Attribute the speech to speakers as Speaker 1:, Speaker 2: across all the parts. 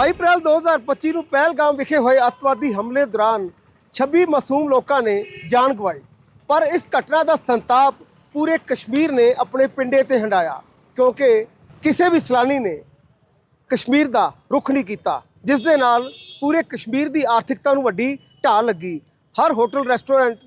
Speaker 1: 22 ਅਪ੍ਰੈਲ 2025 ਨੂੰ ਪਹਿਲਗਾਮ ਵਿਖੇ ਹੋਏ ਅੱਤਵਾਦੀ ਹਮਲੇ ਦੌਰਾਨ 26 ਮਾਸੂਮ ਲੋਕਾਂ ਨੇ ਜਾਨ ਗਵਾਈ। ਪਰ ਇਸ ਘਟਨਾ ਦਾ ਸੰਤਾਪ ਪੂਰੇ ਕਸ਼ਮੀਰ ਨੇ ਆਪਣੇ ਪਿੰਡੇ ਤੇ ਹੰਡਾਇਆ ਕਿਉਂਕਿ ਕਿਸੇ ਵੀ ਸੈਲਾਨੀ ਨੇ ਕਸ਼ਮੀਰ ਦਾ ਰੁਖ ਨਹੀਂ ਕੀਤਾ, ਜਿਸ ਦੇ ਨਾਲ ਪੂਰੇ ਕਸ਼ਮੀਰ ਦੀ ਆਰਥਿਕਤਾ ਨੂੰ ਵੱਡੀ ਢਾਲ ਲੱਗੀ। ਹਰ ਹੋਟਲ, ਰੈਸਟੋਰੈਂਟ,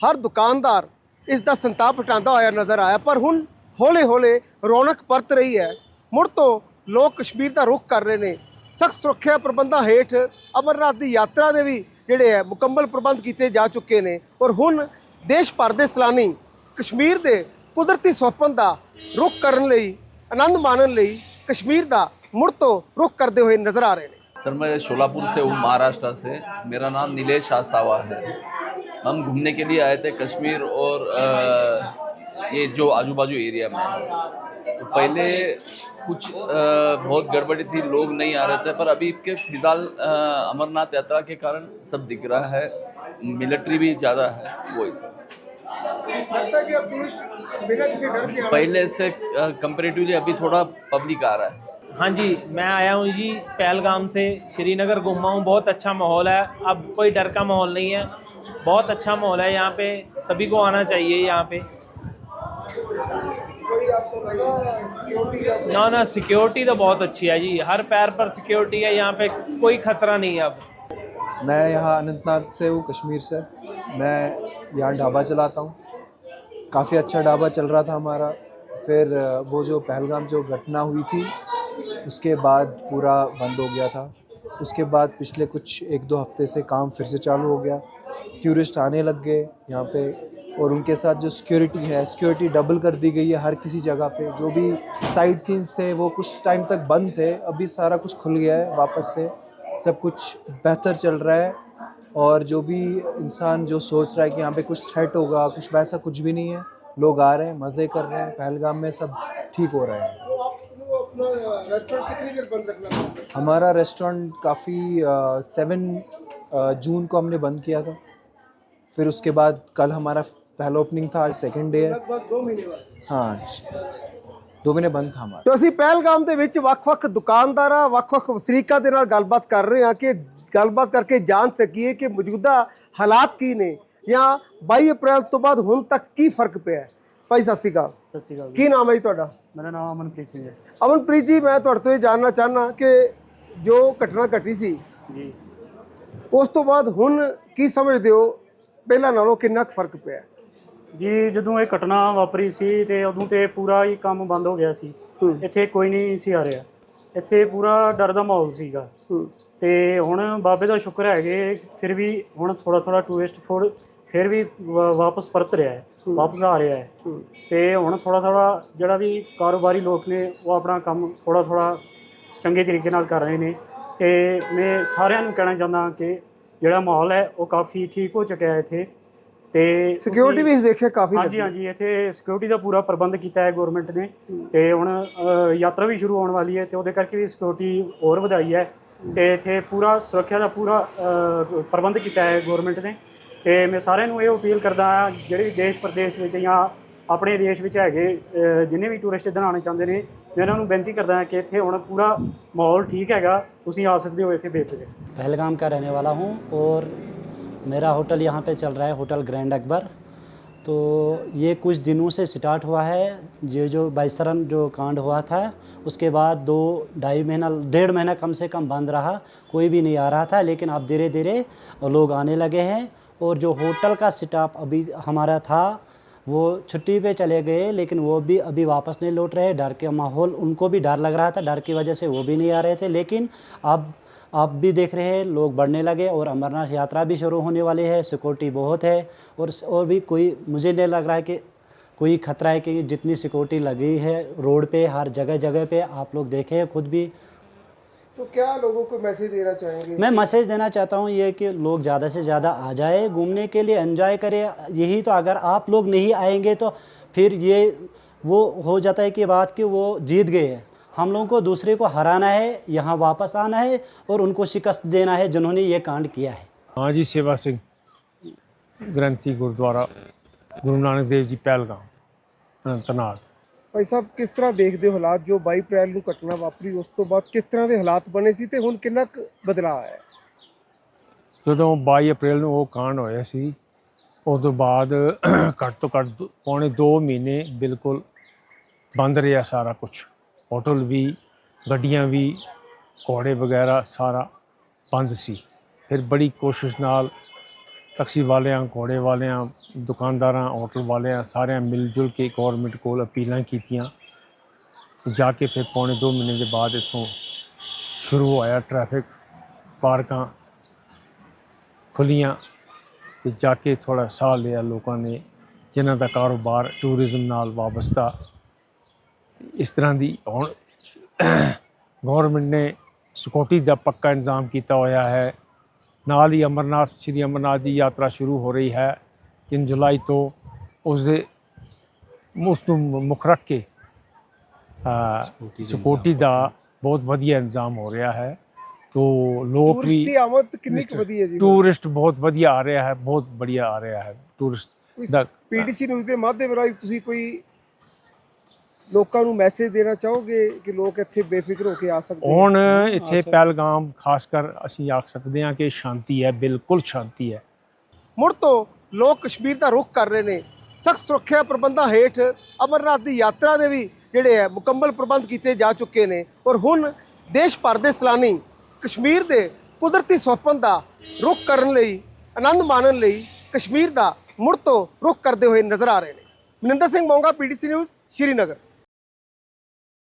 Speaker 1: ਹਰ ਦੁਕਾਨਦਾਰ ਇਸ ਦਾ ਸੰਤਾਪ ਹਟਾਉਂਦਾ ਹੋਇਆ ਨਜ਼ਰ ਆਇਆ, ਪਰ ਹੁਣ ਹੌਲੇ-ਹੌਲੇ ਰੌਣਕ ਪਰਤ ਰਹੀ ਹੈ। ਮੁੜ ਤੋਂ ਲੋਕ ਕਸ਼ਮੀਰ ਦਾ ਰੁਖ ਕਰ ਰਹੇ ਨੇ। ਸਖਤ ਸੁਰੱਖਿਆ ਪ੍ਰਬੰਧਾਂ ਹੇਠ ਅਮਰਨਾਥ ਦੀ ਯਾਤਰਾ ਦੇ ਵੀ ਜਿਹੜੇ ਹੈ ਮੁਕੰਮਲ ਪ੍ਰਬੰਧ ਕੀਤੇ ਜਾ ਚੁੱਕੇ ਨੇ ਔਰ ਹੁਣ ਦੇਸ਼ ਭਰ ਦੇ ਸੈਲਾਨੀ ਕਸ਼ਮੀਰ ਦੇ ਕੁਦਰਤੀ ਸੁਹੱਪਨ ਦਾ ਰੁਖ ਕਰਨ ਲਈ ਆਨੰਦ ਮਾਣਨ ਲਈ ਕਸ਼ਮੀਰ ਦਾ ਮੁੜ ਤੋਂ ਰੁਖ ਕਰਦੇ ਹੋਏ ਨਜ਼ਰ ਆ ਰਹੇ ਨੇ
Speaker 2: सर मैं शोलापुर से हूँ महाराष्ट्र से मेरा नाम नीलेश आसावा है हम घूमने के लिए आए थे कश्मीर और अ, ये जो आजू बाजू एरिया में है। तो पहले कुछ बहुत गड़बड़ी थी लोग नहीं आ रहे थे पर अभी के फ़िलहाल अमरनाथ यात्रा के कारण सब दिख रहा है मिलिट्री भी ज़्यादा है वही सब। पहले से कंपेरेटिवली अभी थोड़ा पब्लिक आ रहा है।
Speaker 3: हाँ जी मैं आया हूँ जी पहलगाम से श्रीनगर घूमा हूँ बहुत अच्छा माहौल है अब कोई डर का माहौल नहीं है बहुत अच्छा माहौल है यहाँ पे सभी को आना चाहिए यहाँ पे। ना ना सिक्योरिटी तो बहुत अच्छी है जी। हर पैर पर सिक्योरिटी है, यहाँ पे कोई खतरा नहीं है अब।
Speaker 4: मैं यहाँ अनंतनाग से हूँ, कश्मीर से। मैं यहाँ ढाबा चलाता हूँ। काफ़ी अच्छा ढाबा चल रहा था हमारा। फिर वो जो पहलगाम जो घटना हुई थी, उसके बाद पूरा बंद हो गया था। उसके बाद पिछले कुछ एक दो हफ़्ते से काम फिर से चालू हो गया। टूरिस्ट आने लग गए, यहाँ पे और उनके साथ जो सिक्योरिटी है सिक्योरिटी डबल कर दी गई है हर किसी जगह पे। जो भी साइड सीन्स थे, वो कुछ टाइम तक बंद थे। अभी सारा कुछ खुल गया है वापस से। सब कुछ बेहतर चल रहा है और जो भी इंसान जो सोच रहा है कि यहाँ पे कुछ थ्रेट होगा, कुछ वैसा कुछ भी नहीं है, लोग आ रहे हैं, मज़े कर रहे हैं, पहलगाम में सब ठीक हो रहा है। हमारा रेस्टोरेंट काफ़ी सेवन जून को हमने बंद किया था। फिर उसके बाद कल हमारा पहला ओपनिंग था आज सेकंड डे है हाँ दो महीने बंद था हमारा
Speaker 1: ਤੋ ਅਸੀਂ ਪਹਿਲਗਾਮ ਦੇ ਵਿੱਚ ਵੱਖ-ਵੱਖ ਦੁਕਾਨਦਾਰਾਂ ਵੱਖ-ਵੱਖ ਵਸਨੀਕਾਂ ਦੇ ਨਾਲ ਗੱਲਬਾਤ ਕਰ ਰਹੇ ਹਾਂ ਕਿ ਗੱਲਬਾਤ ਕਰਕੇ ਜਾਣ ਸਕੀਏ ਕਿ ਮੌਜੂਦਾ ਹਾਲਾਤ ਕੀ ਨੇ ਜਾਂ 22 ਅਪ੍ਰੈਲ ਤੋਂ ਬਾਅਦ ਹੁਣ ਤੱਕ ਕੀ ਫਰਕ ਪਿਆ ਹੈ ਭਾਈ ਸਤਿ ਸ਼੍ਰੀ ਅਕਾਲ
Speaker 5: ਸਤਿ ਸ਼੍ਰੀ ਅਕਾਲ ਜੀ
Speaker 1: ਕੀ ਨਾਮ ਹੈ ਜੀ ਤੁਹਾਡਾ
Speaker 5: ਮੇਰਾ ਨਾਮ ਅਮਨਪ੍ਰੀਤ ਸਿੰਘ ਹੈ
Speaker 1: ਅਮਨਪ੍ਰੀਤ ਜੀ ਮੈਂ ਤੁਹਾਡੇ ਤੋਂ ਇਹ ਜਾਣਨਾ ਚਾਹਨਾ ਕਿ ਜੋ ਘਟਨਾ ਘਟੀ ਸੀ
Speaker 5: ਜੀ
Speaker 1: ਉਸ ਤੋਂ ਬਾਅਦ ਹੁਣ ਕੀ ਸਮਝਦੇ ਹੋ ਪਹਿਲਾਂ ਨਾਲੋਂ ਕਿੰਨਾ ਕੁ ਫਰਕ ਪਿਆ ਹੈ?
Speaker 5: ਜੀ ਜਦੋਂ ਇਹ ਘਟਨਾ ਵਾਪਰੀ ਸੀ ਤੇ ਉਦੋਂ ਤੇ ਪੂਰਾ ਹੀ ਕੰਮ ਬੰਦ ਹੋ ਗਿਆ ਸੀ।
Speaker 1: ਹੂੰ।
Speaker 5: ਇੱਥੇ ਕੋਈ ਨਹੀਂ ਸੀ ਆ ਰਿਹਾ। ਇੱਥੇ ਪੂਰਾ ਡਰ ਦਾ ਮਾਹੌਲ ਸੀਗਾ।
Speaker 1: ਹੂੰ।
Speaker 5: ਤੇ ਹੁਣ ਬਾਬੇ ਦਾ ਸ਼ੁਕਰ ਹੈਗੇ ਫਿਰ ਵੀ ਹੁਣ ਥੋੜਾ ਥੋੜਾ ਟੂਰਿਸਟ ਫੋਰ ਫਿਰ ਵੀ ਵਾ- ਵਾਪਸ ਪਰਤ ਰਿਹਾ ਹੈ। ਵਾਪਸ ਆ ਰਿਹਾ ਹੈ।
Speaker 1: ਹੂੰ।
Speaker 5: ਤੇ ਹੁਣ ਥੋੜਾ ਥੋੜਾ ਜਿਹੜਾ ਵੀ ਕਾਰੋਬਾਰੀ ਲੋਕ ਨੇ ਉਹ ਆਪਣਾ ਕੰਮ ਥੋੜਾ ਥੋੜਾ ਚੰਗੇ ਤਰੀਕੇ ਨਾਲ ਕਰ ਰਹੇ ਨੇ। ਤੇ ਮੈਂ ਸਾਰਿਆਂ ਨੂੰ ਕਹਿਣਾ ਚਾਹੁੰਦਾ ਕਿ ਜਿਹੜਾ ਮਾਹੌਲ ਹੈ ਉਹ ਕਾਫੀ ਠੀਕ ਹੋ ਚੁੱਕਿਆ ਹੈ ਇੱਥੇ। ਤੇ ਤੁਸੀਂ-
Speaker 1: ਸਿਕਿਉਰਿਟੀ ਵੀ ਦੇਖਿਆ ਕਾਫੀ
Speaker 5: ਹਾਂਜੀ ਹਾਂਜੀ ਇੱਥੇ ਸਿਕਿਉਰਿਟੀ ਦਾ ਪੂਰਾ ਪ੍ਰਬੰਧ ਕੀਤਾ ਹੈ ਗਵਰਨਮੈਂਟ ਨੇ ਤੇ ਹੁਣ ਅ, ਯਾਤਰਾ ਵੀ ਸ਼ੁਰੂ ਹੋਣ ਵਾਲੀ ਹੈ ਤੇ ਉਹਦੇ ਕਰਕੇ ਵੀ ਸਿਕਿਉਰਿਟੀ ਹੋਰ ਵਧਾਈ ਹੈ ਤੇ ਇੱਥੇ ਪੂਰਾ ਸੁਰੱਖਿਆ ਦਾ ਪੂਰਾ ਅ, ਪ੍ਰਬੰਧ ਕੀਤਾ ਹੈ ਗਵਰਨਮੈਂਟ ਨੇ ਤੇ ਮੈਂ ਸਾਰਿਆਂ ਨੂੰ ਇਹ ਅਪੀਲ ਕਰਦਾ ਹਾਂ ਜਿਹੜੇ ਵੀ ਦੇਸ਼ ਪ੍ਰਦੇਸ਼ ਵਿੱਚ ਜਾਂ ਆਪਣੇ ਦੇਸ਼ ਵਿੱਚ ਹੈਗੇ ਅ, ਜਿੰਨੇ ਵੀ ਟੂਰਿਸਟ ਇੱਧਰ ਆਉਣਾ ਚਾਹੁੰਦੇ ਨੇ ਮੈਂ ਉਹਨਾਂ ਨੂੰ ਬੇਨਤੀ ਕਰਦਾ ਹਾਂ ਕਿ ਇੱਥੇ ਹੁਣ ਪੂਰਾ ਮਾਹੌਲ ਠੀਕ ਹੈਗਾ ਤੁਸੀਂ ਆ ਸਕਦੇ ਹੋ ਇੱਥੇ ਬੇਫਿਕਰ
Speaker 6: पहलगाम का रहने वाला हूँ और मेरा होटल यहाँ पे चल रहा है, होटल ग्रैंड अकबर। तो ये कुछ दिनों से स्टार्ट हुआ है। ये जो बाईसरन जो कांड हुआ था, उसके बाद दो, ढाई महीना, डेढ़ महीना कम से कम बंद रहा। कोई भी नहीं आ रहा था, लेकिन अब धीरे धीरे लोग आने लगे हैं। और जो होटल का स्टाफ अभी हमारा था, वो छुट्टी पे चले गए, लेकिन वो भी अभी वापस नहीं लौट रहे। डर के माहौल, उनको भी डर लग रहा था। डर की वजह से वो भी नहीं आ रहे थे। लेकिन अब आप भी देख रहे हैं लोग बढ़ने लगे और अमरनाथ यात्रा भी शुरू होने वाली है सिक्योरिटी बहुत है और और भी कोई मुझे नहीं लग रहा है कि कोई खतरा है कि जितनी सिक्योरिटी लगी है रोड पे हर जगह जगह पे आप लोग देखें खुद भी।
Speaker 1: तो क्या लोगों को मैसेज देना चाहेंगे?
Speaker 6: मैं मैसेज देना चाहता हूँ ये कि लोग ज़्यादा से ज़्यादा आ जाए घूमने के लिए एंजॉय करें। यही तो अगर आप लोग नहीं आएँगे तो फिर ये वो हो जाता है कि बात कि वो जीत गए हैं। हम लोगों को दूसरे को हराना है यहाँ वापस आना है और उनको शिकस्त देना है जिन्होंने ये कांड किया है
Speaker 7: ਹਾਂ ਜੀ ਸੇਵਾ ਸਿੰਘ ਗ੍ਰੰਥੀ ਗੁਰਦੁਆਰਾ ਗੁਰੂ ਨਾਨਕ ਦੇਵ ਜੀ ਪਹਿਲਗਾਮ ਅਨੰਤਨਾਗ
Speaker 1: ਭਾਈ ਸਾਹਿਬ ਕਿਸ ਤਰ੍ਹਾਂ ਦੇਖਦੇ ਹੋ ਹਾਲਾਤ ਜੋ 22 ਅਪ੍ਰੈਲ ਨੂੰ ਘਟਨਾ ਵਾਪਰੀ ਉਸ ਤੋਂ ਬਾਅਦ ਕਿਸ ਤਰ੍ਹਾਂ ਦੇ ਹਾਲਾਤ ਬਣੇ ਸੀ ਤੇ ਹੁਣ ਕਿੰਨਾ ਕੁ ਬਦਲਾਅ ਆਇਆ ਹੈ
Speaker 7: ਜਦੋਂ 22 ਅਪ੍ਰੈਲ ਨੂੰ ਉਹ ਕਾਂਡ ਹੋਇਆ ਸੀ ਉਸ ਤੋਂ ਬਾਅਦ ਘੱਟ ਤੋਂ ਘੱਟ ਦੋ- ਪੌਣੇ 2 ਮਹੀਨੇ ਬਿਲਕੁਲ ਬੰਦ ਰਿਹਾ ਸਾਰਾ ਕੁਝ ਹੋਟਲ ਵੀ, ਗੱਡੀਆਂ ਵੀ, ਘੋੜੇ ਵਗੈਰਾ ਸਾਰਾ ਬੰਦ ਸੀ। ਫਿਰ ਬੜੀ ਕੋਸ਼ਿਸ਼ ਨਾਲ ਟੈਕਸੀ ਵਾਲਿਆਂ, ਘੋੜੇ ਵਾਲਿਆਂ, ਦੁਕਾਨਦਾਰਾਂ, ਹੋਟਲ ਵਾਲਿਆਂ ਸਾਰਿਆਂ ਮਿਲ ਜੁਲ ਕੇ ਗਵਰਨਮੈਂਟ ਕੋਲ ਅਪੀਲਾਂ ਕੀਤੀਆਂ। ਜਾ ਕੇ ਫਿਰ ਪੌਣੇ 2 ਮਹੀਨੇ ਦੇ ਬਾਅਦ ਇੱਥੋਂ ਸ਼ੁਰੂ ਹੋਇਆ ਟ੍ਰੈਫਿਕ ਪਾਰਕਾਂ ਖੁੱਲੀਆਂ ਤੇ ਜਾ ਕੇ ਥੋੜਾ ਸਾਹ ਲਿਆ ਲੋਕਾਂ ਨੇ, ਜਿਨ੍ਹਾਂ ਦਾ ਕਾਰੋਬਾਰ ਟੂਰਿਜ਼ਮ ਨਾਲ ਵਾਬਸਤਾ। ਇਸ ਤਰ੍ਹਾਂ ਦੀ ਹੁਣ ਗਵਰਨਮੈਂਟ ਨੇ ਸਿਕਿਉਰਿਟੀ ਦਾ ਪੱਕਾ ਇੰਤਜ਼ਾਮ ਕੀਤਾ ਹੋਇਆ ਹੈ। ਨਾਲ ਹੀ ਅਮਰਨਾਥ ਸ਼੍ਰੀ ਅਮਰਨਾਥ ਦੀ ਯਾਤਰਾ ਸ਼ੁਰੂ ਹੋ ਰਹੀ ਹੈ। 3 ਜੁਲਾਈ ਤੋਂ ਉਸ ਦੇ ਉਸ ਨੂੰ ਮੁੱਖ ਰੱਖ ਕੇ ਸਿਕਿਉਰਿਟੀ ਦਾ ਬਹੁਤ ਵਧੀਆ ਇੰਤਜ਼ਾਮ ਹੋ ਰਿਹਾ ਹੈ। ਤੋ ਲੋਕ
Speaker 1: ਟੂਰਿਸਟ
Speaker 7: ਵੀ
Speaker 1: ਦੀ ਆਮਦ ਕਿੰਨੀ ਕੁ ਵਧੀ ਹੈ ਜੀ?
Speaker 7: ਟੂਰਿਸਟ ਬਹੁਤ ਵਧੀਆ ਆ ਰਿਹਾ ਹੈ ਬਹੁਤ ਬੜੀਆ ਆ ਰਿਹਾ ਹੈ। ਟੂਰਿਸਟ ਦਾ
Speaker 1: ਪੀਡੀਸੀ ਨਿਊਜ਼ ਦੇ ਮਾਧਿਅਮ ਰਾਹੀਂ ਤੁਸੀਂ ਕੋਈ ਲੋਕਾਂ ਨੂੰ ਮੈਸੇਜ ਦੇਣਾ ਚਾਹੋਗੇ ਕਿ ਲੋਕ ਇੱਥੇ ਬੇਫਿਕਰ ਹੋ ਕੇ ਆ ਸਕਦੇ?
Speaker 7: ਹੁਣ ਇੱਥੇ ਪਹਿਲਗਾਮ ਖਾਸ ਕਰ ਅਸੀਂ ਆਖ ਸਕਦੇ ਹਾਂ ਕਿ ਸ਼ਾਂਤੀ ਹੈ ਬਿਲਕੁਲ ਸ਼ਾਂਤੀ ਹੈ।
Speaker 1: ਮੁੜ ਤੋਂ ਲੋਕ ਕਸ਼ਮੀਰ ਦਾ ਰੁਖ ਕਰ ਰਹੇ ਨੇ। ਸਖਤ ਸੁਰੱਖਿਆ ਪ੍ਰਬੰਧਾਂ ਹੇਠ ਅਮਰਨਾਥ ਦੀ ਯਾਤਰਾ ਦੇ ਵੀ ਜਿਹੜੇ ਹੈ ਮੁਕੰਮਲ ਪ੍ਰਬੰਧ ਕੀਤੇ ਜਾ ਚੁੱਕੇ ਨੇ। ਔਰ ਹੁਣ ਦੇਸ਼ ਭਰ ਦੇ ਸੈਲਾਨੀ ਕਸ਼ਮੀਰ ਦੇ ਕੁਦਰਤੀ ਸੁਹੱਪਨ ਦਾ ਰੁਖ ਕਰਨ ਲਈ ਆਨੰਦ ਮਾਣਨ ਲਈ ਕਸ਼ਮੀਰ ਦਾ ਮੁੜ ਤੋਂ ਰੁਖ ਕਰਦੇ ਹੋਏ ਨਜ਼ਰ ਆ ਰਹੇ ਨੇ। Maninder Singh Monga PDC news Srinagar.